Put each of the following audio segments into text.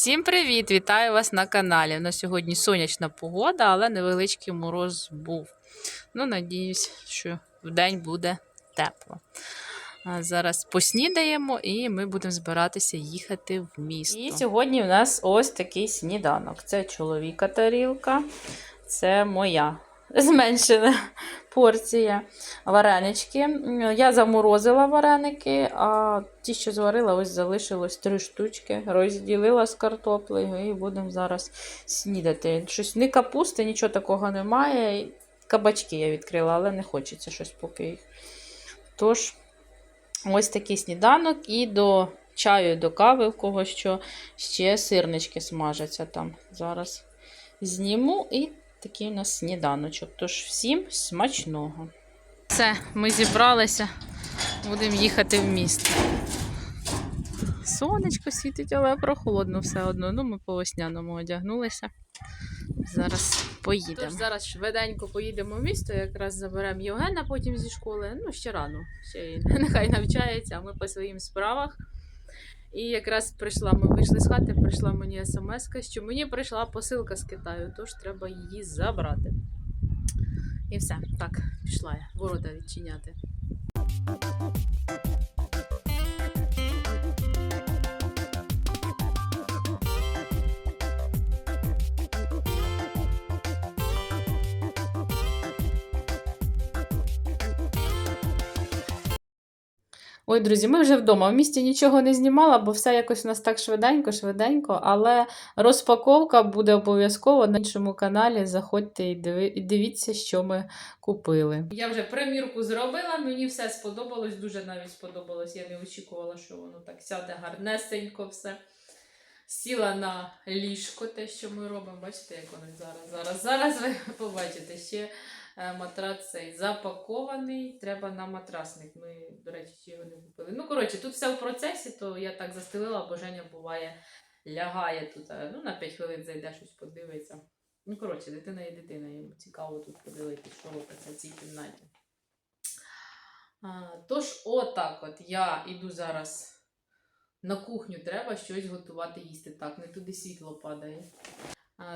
Всім привіт! Вітаю вас на каналі. У нас сьогодні сонячна погода, але невеличкий мороз був. Ну, надіюсь, що вдень буде тепло. А зараз поснідаємо і ми будемо збиратися їхати в місто. І сьогодні у нас ось такий сніданок. Це чоловіка тарілка, це моя зменшена порція. Варенички. Я заморозила вареники, а ті, що зварила, ось залишилось три штучки. Розділила з картоплею і будемо зараз снідати. Щось не капусти, нічого такого немає. Кабачки я відкрила, але не хочеться щось поки їх. Тож, ось такий сніданок і до чаю, до кави, в кого що ще сирнички смажаться там. Зараз зніму і такий у нас сніданочок. Тож всім смачного. Все, ми зібралися, будемо їхати в місто. Сонечко світить, але прохолодно все одно. Ну, ми по весняному одягнулися. Зараз поїдемо. Тож зараз швиденько поїдемо в місто, якраз заберемо Євгена потім зі школи. Ну, ще рано, ще нехай навчається, а ми по своїм справах. І якраз прийшла, ми вийшли з хати, прийшла мені смс, що мені прийшла посилка з Китаю, тож треба її забрати. І все, так, пішла я ворота відчиняти. Ой, друзі, ми вже вдома. В місті нічого не знімала, бо все якось у нас так швиденько, швиденько. Але розпаковка буде обов'язково на іншому каналі. Заходьте і дивіться, що ми купили. Я вже примірку зробила, мені все сподобалось, дуже навіть сподобалось. Я не очікувала, що воно так сяде гарнесенько все. Сіла на ліжко, те, що ми робимо. Бачите, як воно зараз. Зараз, зараз ви побачите ще. Е, Матрац цей запакований, треба на матрасник. Ми, до речі, його не купили. Ну, коротше, тут все в процесі, то я так застелила, бо Женя буває, лягає тут. е, Ну, на 5 хвилин зайде щось подивиться. Ну, коротше, дитина є дитина, йому цікаво тут подивитися, що робиться в цій кімнаті. А, тож, отак от я іду зараз на кухню, треба щось готувати їсти. Так, не туди світло падає.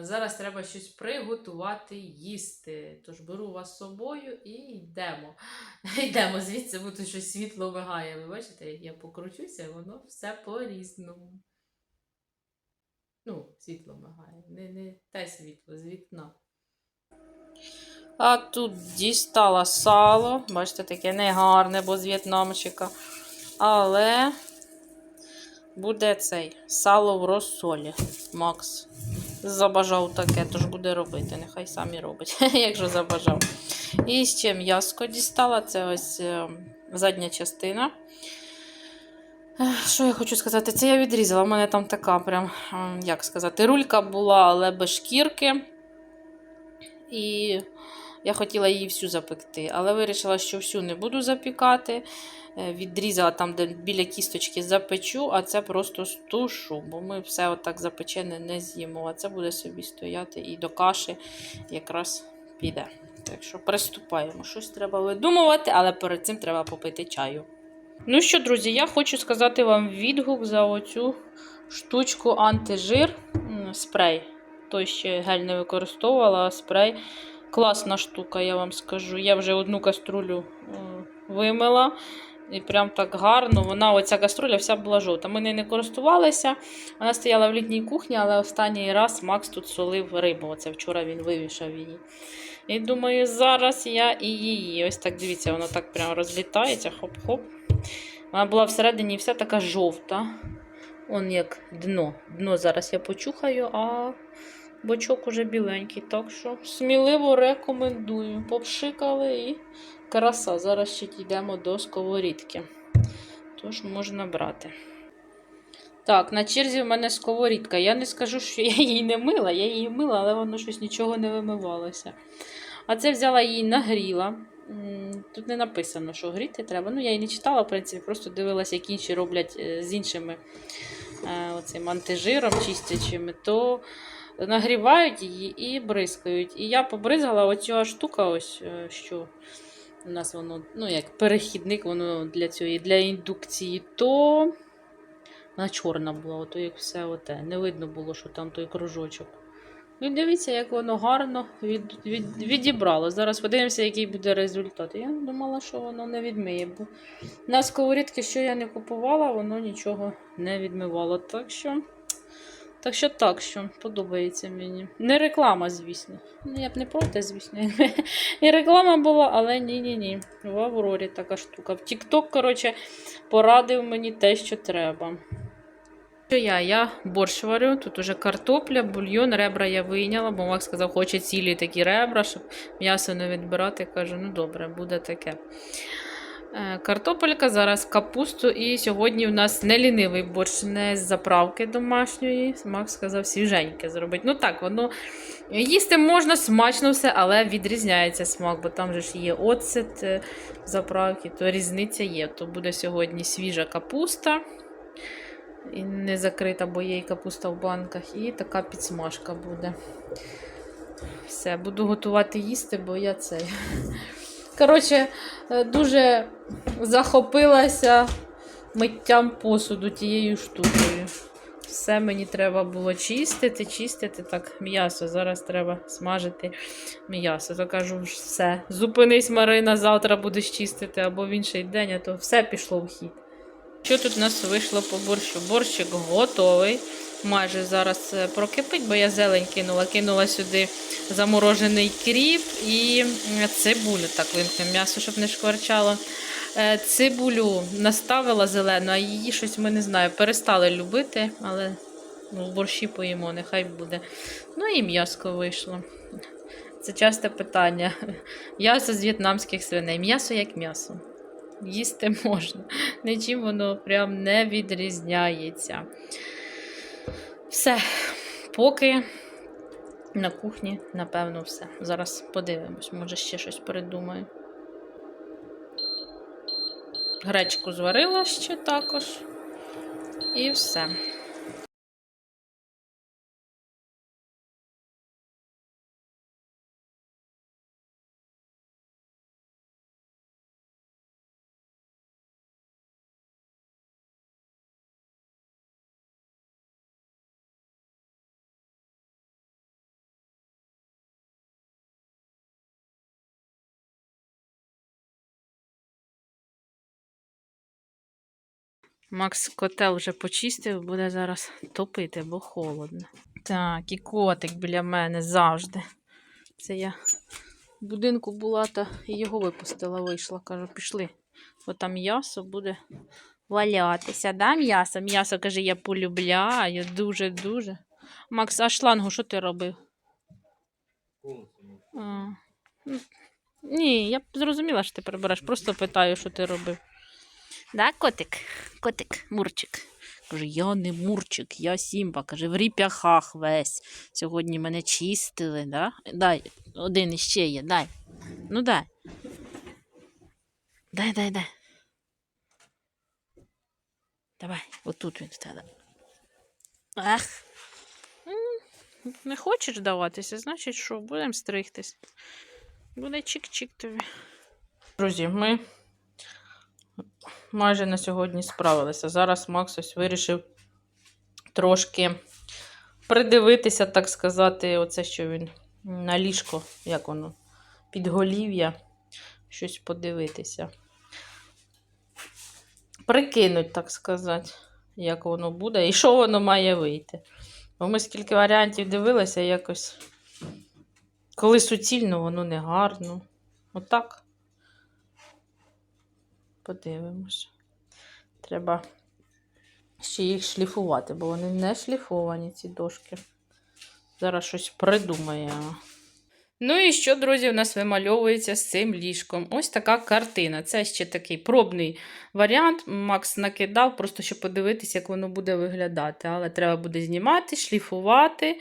Зараз треба щось приготувати їсти. Тож беру вас з собою і йдемо. Йдемо звідси, бо тут щось світло мигає. Ви бачите, як я покручуся, воно все по-різному. Ну, світло мигає. Не, не те світло, з вікна. А тут дістала сало. Бачите, таке негарне, бо з в'єтнамчика. Але буде цей сало в розсолі. Макс забажав таке, тож буде робити. Нехай самі робить, якщо забажав. І ще м'яско дістала. Це ось е, задня частина. Що я хочу сказати? Це я відрізала. У мене там така прям, ем, як сказати, рулька була, але без шкірки. І я хотіла її всю запекти, але вирішила, що всю не буду запікати. Е, Відрізала там, де біля кісточки запечу, а це просто стушу, бо ми все отак запечене не з'їмо. А це буде собі стояти і до каші якраз піде. Так що приступаємо. Щось треба видумувати, але перед цим треба попити чаю. Ну що, друзі, я хочу сказати вам відгук за оцю штучку антижир спрей. Той ще гель не використовувала, а спрей. Класна штука, я вам скажу. Я вже одну каструлю е, вимила. І прям так гарно. Вона, оця каструля, вся була жовта. Ми нею не користувалися. Вона стояла в літній кухні, але останній раз Макс тут солив рибу. Оце вчора він вивішав її. І думаю, зараз я і її. Ось так дивіться, воно так прям розлітається. Хоп-хоп. Вона була всередині вся така жовта. Он як дно. Дно зараз я почухаю, а бочок уже біленький. Так що сміливо рекомендую. Попшикали і краса. Зараз ще йдемо до сковорідки. Тож можна брати. Так, на черзі в мене сковорідка. Я не скажу, що я її не мила. Я її мила, але воно щось нічого не вимивалося. А це взяла її нагріла. Тут не написано, що гріти треба. Ну, я її не читала, в принципі, просто дивилася, як інші роблять е, з іншими е, оцим антижиром чистячими, то нагрівають її і бризкають. І я побризгала оця штука, ось е, що у нас воно, ну, як перехідник, воно для цієї, для індукції, то Вона чорна була, ото як все оте. Не видно було, що там той кружочок. Ну, і дивіться, як воно гарно від, від, відібрало. Зараз подивимося, який буде результат. Я думала, що воно не відмиє, бо на сковорідки, що я не купувала, воно нічого не відмивало. Так що, так що, так що, подобається мені. Не реклама, звісно. Ну, я б не проти, звісно. І реклама була, але ні-ні-ні. В Аврорі така штука. В TikTok, коротше, порадив мені те, що треба. Що я? Я борщ варю, тут уже картопля, бульйон, ребра я вийняла, бо Макс сказав, хоче цілі такі ребра, щоб м'ясо не відбирати. Кажу, ну добре, буде таке. Е, Картопелька, зараз капусту. І сьогодні у нас не лінивий борщ, не з заправки домашньої. Макс сказав свіженьке зробити. Ну так, воно їсти можна смачно все, але відрізняється смак, бо там же ж є оцет е, заправки, то різниця є. То буде сьогодні свіжа капуста. І не закрита, бо є і капуста в банках. І така підсмажка буде. Все, буду готувати їсти, бо я цей. Коротше, е, дуже захопилася миттям посуду тією штукою. Все мені треба було чистити, чистити так м'ясо. Зараз треба смажити м'ясо. То кажу, все. Зупинись, Марина, завтра будеш чистити або в інший день, а то все пішло в хід. Що тут у нас вийшло по борщу? Борщик готовий. Майже зараз е, прокипить, бо я зелень кинула. Кинула сюди заморожений кріп і цибулю. Так, вимкнемо м'ясо, щоб не шкварчало. Е, Цибулю наставила зелену, а її щось ми не знаю. Перестали любити, але ну, в борщі поїмо, нехай буде. Ну і м'яско вийшло. Це часте питання. М'ясо з в'єтнамських свиней. М'ясо як м'ясо. Їсти можна. Нічим воно прям не відрізняється. Все, поки на кухні, напевно, все. Зараз подивимось, може ще щось придумаю. Гречку зварила ще також. І все. Макс котел вже почистив, буде зараз топити, бо холодно. Так, і котик біля мене завжди. Це я в будинку була та його випустила, вийшла. Кажу, пішли. Бо там м'ясо буде валятися. Да, м'ясо? М'ясо, каже, я полюбляю дуже-дуже. Макс, а шлангу що ти робив? А, ну, ні, я зрозуміла, що ти прибереш. Просто питаю, що ти робив. Да, котик? Котик, мурчик. Каже, я не мурчик, я Сімба. Каже, в ріп'яхах весь. Сьогодні мене чистили, да? Дай, один іще є, дай. Ну дай. Дай, дай, дай. Давай, отут він в тебе. Ах. Не хочеш даватися, значить що, будемо стригтись. Буде чик-чик тобі. Друзі, ми майже на сьогодні справилися. Зараз Макс ось вирішив трошки придивитися, так сказати, оце, що він на ліжко, як воно, підголів'я, щось подивитися. Прикинуть, так сказати, як воно буде і що воно має вийти. Бо ми скільки варіантів дивилися, якось, коли суцільно, воно не гарно. Отак. Подивимось. Треба ще їх шліфувати, бо вони не шліфовані, ці дошки. Зараз щось придумаємо. Ну і що, друзі, у нас вимальовується з цим ліжком? Ось така картина. Це ще такий пробний варіант. Макс накидав, просто щоб подивитися, як воно буде виглядати. Але треба буде знімати, шліфувати.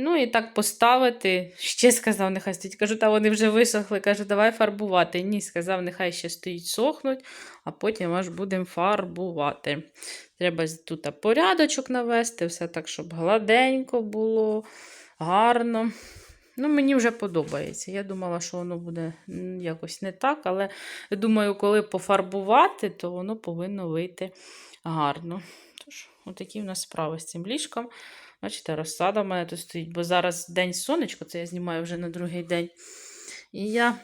Ну і так поставити. Ще сказав, нехай стоїть. Кажу, та вони вже висохли. Кажу, давай фарбувати. Ні, сказав, нехай ще стоїть сохнуть, а потім аж будемо фарбувати. Треба тут порядочок навести, все так, щоб гладенько було, гарно. Ну, мені вже подобається. Я думала, що воно буде якось не так, але думаю, коли пофарбувати, то воно повинно вийти гарно. Тож, отакі в нас справи з цим ліжком. Бачите, розсада в мене тут стоїть, бо зараз день сонечко, це я знімаю вже на другий день. І я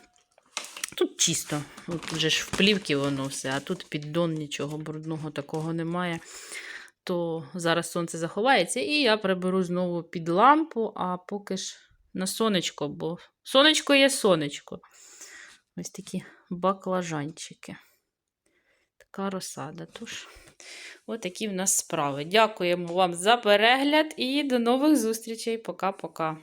тут чисто, от вже ж в плівки воно все, а тут піддон нічого брудного такого немає. То зараз сонце заховається, і я приберу знову під лампу, а поки ж на сонечко, бо сонечко є сонечко. Ось такі баклажанчики. Така розсада. Тож, отакі в нас справи. Дякуємо вам за перегляд і до нових зустрічей. Пока-пока.